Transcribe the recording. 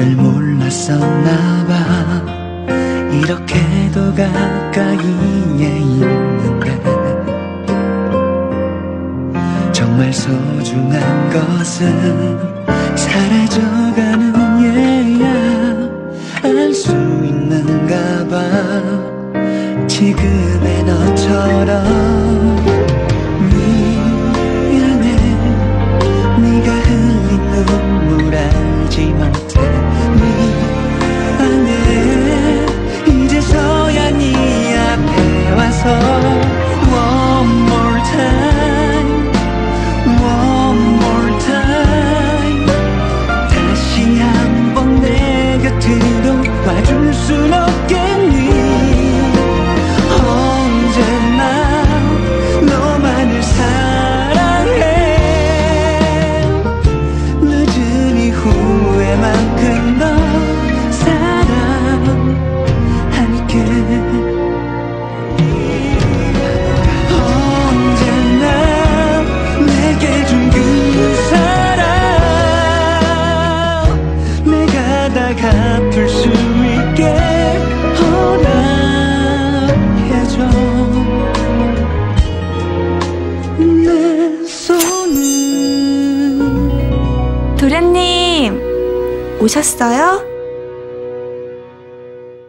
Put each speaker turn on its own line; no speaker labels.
너를 몰랐었나봐. 이렇게도 가까이에 있는데. 정말 소중한 것은 사라져가는 예야. 알 수 있는가 봐. 지금의 너처럼. 순 없겠니? 언제나 너만을 사랑해. 늦은 이후에만큼 더 사랑할게 언제나 내게 준 그 사랑 내가 다 갚을 수
도련님, 오셨어요?